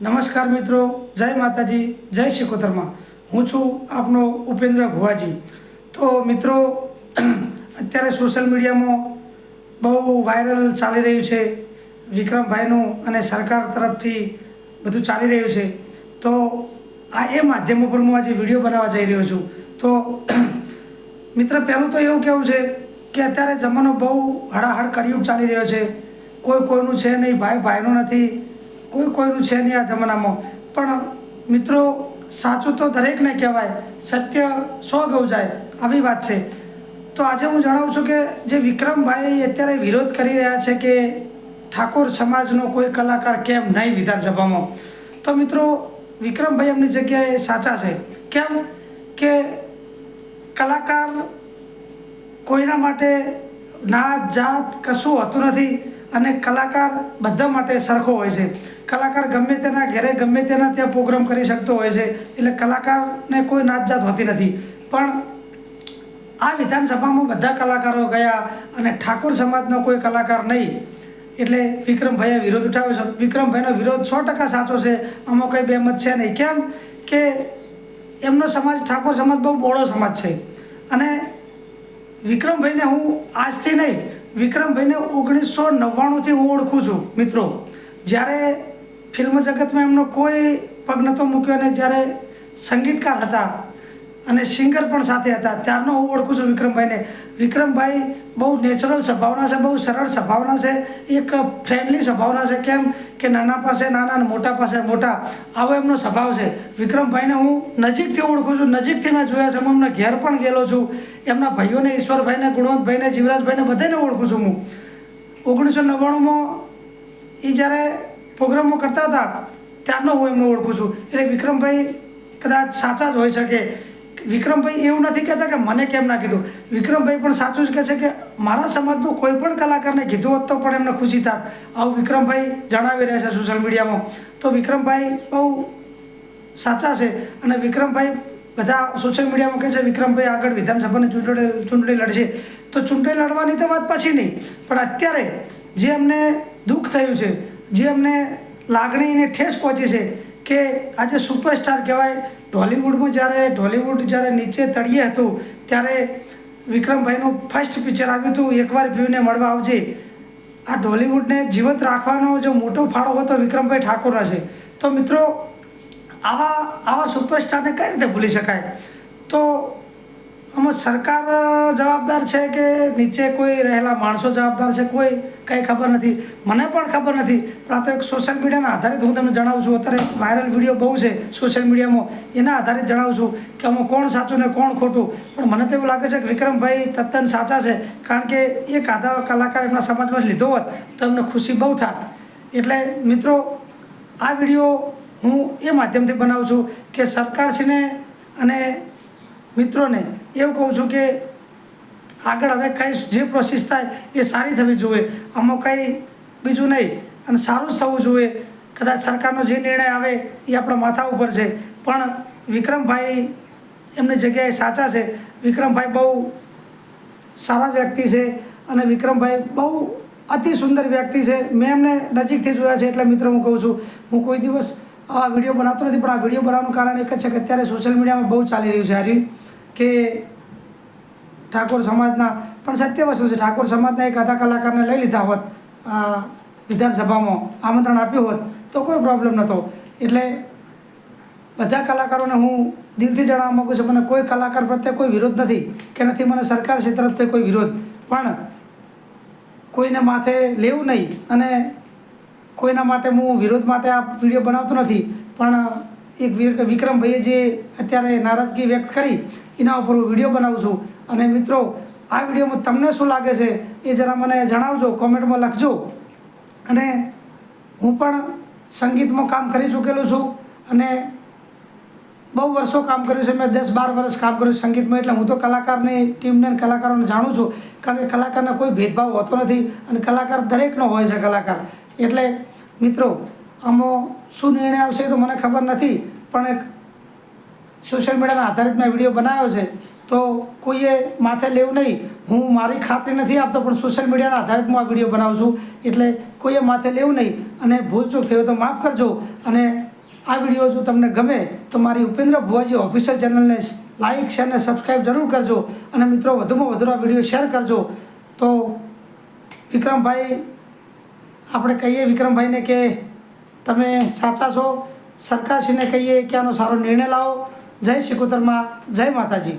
નમસ્કાર મિત્રો, જય માતાજી, જય શિકોતરમાં હું છું આપનો ઉપેન્દ્ર ભુવાજી. તો મિત્રો, અત્યારે સોશિયલ મીડિયામાં બહુ વાયરલ ચાલી રહ્યું છે. વિક્રમભાઈનું અને સરકાર તરફથી બધું ચાલી રહ્યું છે. તો આ એ માધ્યમ ઉપર હું આજે વીડિયો બનાવવા જઈ રહ્યો છું. તો મિત્ર, પહેલું તો એવું કહેવું છે કે અત્યારે જમાનો બહુ હળાહળ કળિયુગ ચાલી રહ્યો છે. કોઈ કોઈનું છે નહીં, ભાઈ ભાઈનું નથી. કોઈ કોઈનું છે નહીં આ જમાનામાં. પણ મિત્રો, સાચું તો દરેકને કહેવાય, સત્ય સો ગૌ જાય, આવી વાત છે. તો આજે હું જણાવું છું કે જે વિક્રમભાઈ અત્યારે વિરોધ કરી રહ્યા છે કે ઠાકોર સમાજનો કોઈ કલાકાર કેમ નહીં વિધાનસભામાં. તો મિત્રો, વિક્રમભાઈ એમની જગ્યાએ સાચા છે. કેમ? કે કલાકાર કોઈના માટે નાત જાત કશું હોતું નથી. અને કલાકાર બધા માટે સરખો હોય છે. કલાકાર ગમે તેના ઘરે, ગમે તેના ત્યાં પ્રોગ્રામ કરી શકતો હોય છે. એટલે કલાકારને કોઈ નાતજાત હોતી નથી. પણ આ વિધાનસભામાં બધા કલાકારો ગયા અને ઠાકોર સમાજનો કોઈ કલાકાર નહીં. એટલે વિક્રમભાઈએ વિરોધ ઉઠાવ્યો છે. વિક્રમભાઈનો વિરોધ સો ટકા સાચો છે. આમાં કંઈ બેમત છે નહીં. કેમ? કે એમનો સમાજ ઠાકોર સમાજ બહુ બોળો સમાજ છે. અને વિક્રમભાઈને હું આજથી નહીં વિક્રમભાઈને ઓગણીસો નવ્વાણુંથી હું ઓળખું છું, મિત્રો. જ્યારે ફિલ્મ જગતમાં એમનો કોઈ પગ નહોતો મૂક્યો અને જ્યારે સંગીતકાર હતા અને સિંગર પણ સાથે હતા. ત્યારનો હું ઓળખું છું વિક્રમભાઈને. વિક્રમભાઈ બહુ નેચરલ સ્વભાવના છે, બહુ સરળ સ્વભાવના છે, એક ફ્રેન્ડલી સ્વભાવના છે. કેમ કે નાના પાસે નાના અને મોટા પાસે મોટા આવો એમનો સ્વભાવ છે. વિક્રમભાઈને હું નજીકથી ઓળખું છું. નજીકથી મેં જોયા છે. હું એમના ઘેર પણ ગયેલો છું. એમના ભાઈઓને, ઈશ્વરભાઈને, ગુણવંતભાઈને, જીવરાજભાઈને બધાને ઓળખું છું હું. ઓગણીસો નવ્વાણુંમાં એ જ્યારે પ્રોગ્રામો કરતા હતા, ત્યારનો હું એમને ઓળખું છું. એટલે વિક્રમભાઈ કદાચ સાચા જ હોઈ શકે. વિક્રમભાઈ એવું નથી કહેતા કે મને કેમ ના કીધું. વિક્રમભાઈ પણ સાચું જ કહે છે કે મારા સમાજનો કોઈ પણ કલાકારને કીધું હોત તો પણ એમને ખુશી થાત. આવું વિક્રમભાઈ જણાવી રહ્યા છે સોશિયલ મીડિયામાં તો વિક્રમભાઈ બહુ સાચા છે અને વિક્રમભાઈ બધા સોશિયલ મીડિયામાં કહે છે, વિક્રમભાઈ આગળ વિધાનસભાની ચૂંટણી ચૂંટણી લડશે. તો ચૂંટણી લડવાની તો વાત પછી નહીં. પણ અત્યારે જે અમને દુઃખ થયું છે, જે અમને લાગણીને ઠેસ પહોંચી છે કે આજે સુપરસ્ટાર કહેવાય. ઢોલિવૂડમાં જ્યારે ઢોલિવૂડ જ્યારે નીચે તળિયે હતું, ત્યારે વિક્રમભાઈનું ફર્સ્ટ પિક્ચર આવ્યું હતું, એકવાર વ્યૂને મળવા આવજે. આ ઢોલિવૂડને જીવંત રાખવાનો જો મોટો ફાળો હોય તો વિક્રમભાઈ ઠાકોરનો છે. તો મિત્રો, આવા આવા સુપરસ્ટારને કઈ રીતે ભૂલી શકાય? તો આમાં સરકાર જવાબદાર છે કે નીચે કોઈ રહેલા માણસો જવાબદાર છે? કોઈ કંઈ ખબર નથી. મને પણ ખબર નથી. પણ આ તો એક સોશિયલ મીડિયાના આધારિત હું તમને જણાવું છું. અત્યારે વાયરલ વીડિયો બહુ છે સોશિયલ મીડિયામાં એના આધારિત જણાવું છું કે આમાં કોણ સાચું ને કોણ ખોટું. પણ મને તો એવું લાગે છે કે વિક્રમભાઈ તદ્દન સાચા છે. કારણ કે એક આધા કલાકાર એમના સમાજમાં લીધો હોત, તો એમને ખુશી બહુ થાત. એટલે મિત્રો, આ વીડિયો હું એ માધ્યમથી બનાવું છું કે સરકારશ્રીને અને મિત્રોને એવું કહું છું કે આગળ હવે કંઈ જે પ્રોસેસ થાય એ સારી થવી જોઈએ. આમાં કંઈ બીજું નહીં. અને સારું જ થવું જોઈએ. કદાચ સરકારનો જે નિર્ણય આવે એ આપણા માથા ઉપર છે. પણ વિક્રમભાઈ એમની જગ્યાએ સાચા છે. વિક્રમભાઈ બહુ સારા વ્યક્તિ છે અને વિક્રમભાઈ બહુ અતિ સુંદર વ્યક્તિ છે. મેં એમને નજીકથી જોયા છે એટલે મિત્રો હું કહું છું, હું કોઈ દિવસ આ વીડિયો બનાવતો નથી, પણ આ વીડિયો બનાવવાનું કારણ એક જ છે કે અત્યારે સોશિયલ મીડિયામાં બહુ ચાલી રહ્યું છે, હારી. કે ઠાકોર સમાજના, પણ સત્ય વસ્તુ છે, ઠાકોર સમાજના એક અધા કલાકારને લઈ લીધા હોત વિધાનસભામાં આમંત્રણ આપ્યું હોત, તો કોઈ પ્રોબ્લેમ નહોતો. એટલે બધા કલાકારોને હું દિલથી જણાવવા માગું છું, મને કોઈ કલાકાર પ્રત્યે કોઈ વિરોધ નથી, કે નથી મને સરકાર છે તરફથી કોઈ વિરોધ. પણ કોઈને માથે લેવું નહીં અને કોઈના માટે હું વિરોધ માટે આ વીડિયો બનાવતો નથી, પણ એક વિક્રમભાઈએ જે અત્યારે નારાજગી વ્યક્ત કરી, એના ઉપર હું વીડિયો બનાવું છું. અને મિત્રો, આ વિડીયોમાં તમને શું લાગે છે એ જરા મને જણાવજો, કોમેન્ટમાં લખજો. અને હું પણ સંગીતમાં કામ કરી ચૂકેલો છું અને બહુ વર્ષો કામ કર્યું છે. મેં દસ બાર વર્ષ કામ કર્યું સંગીતમાં, એટલે હું તો કલાકારની ટીમને કલાકારોને જાણું છું. કારણ કે કલાકારનો કોઈ ભેદભાવ હોતો નથી અને કલાકાર દરેકનો હોય છે કલાકાર. એટલે મિત્રો આમાં શું નિર્ણય આવશે તો મને ખબર નથી, પણ એક સોશિયલ મીડિયાના આધારિત મેં વીડિયો બનાવ્યો છે, તો કોઈએ માથે લેવું નહીં. હું મારી ખાતરી નથી આપતો, પણ સોશિયલ મીડિયાના આધારિત હું આ વીડિયો બનાવું છું. એટલે કોઈએ માથે લેવું નહીં અને ભૂલચૂક થયો તો માફ કરજો. અને આ વીડિયો જો તમને ગમે, તો મારી ઉપેન્દ્ર ભુવાજી ઓફિશિયલ ચેનલને લાઇક શેર અને સબસ્ક્રાઈબ જરૂર કરજો. અને મિત્રો, વધુમાં વધુ આ વીડિયો શેર કરજો. તો વિક્રમભાઈ, આપણે કહીએ વિક્રમભાઈને કે તમે સાચા છો? સરકારશ્રીને કહીએ કે આનો સારો નિર્ણય લાવો. જય શ્રી જય માતાજી.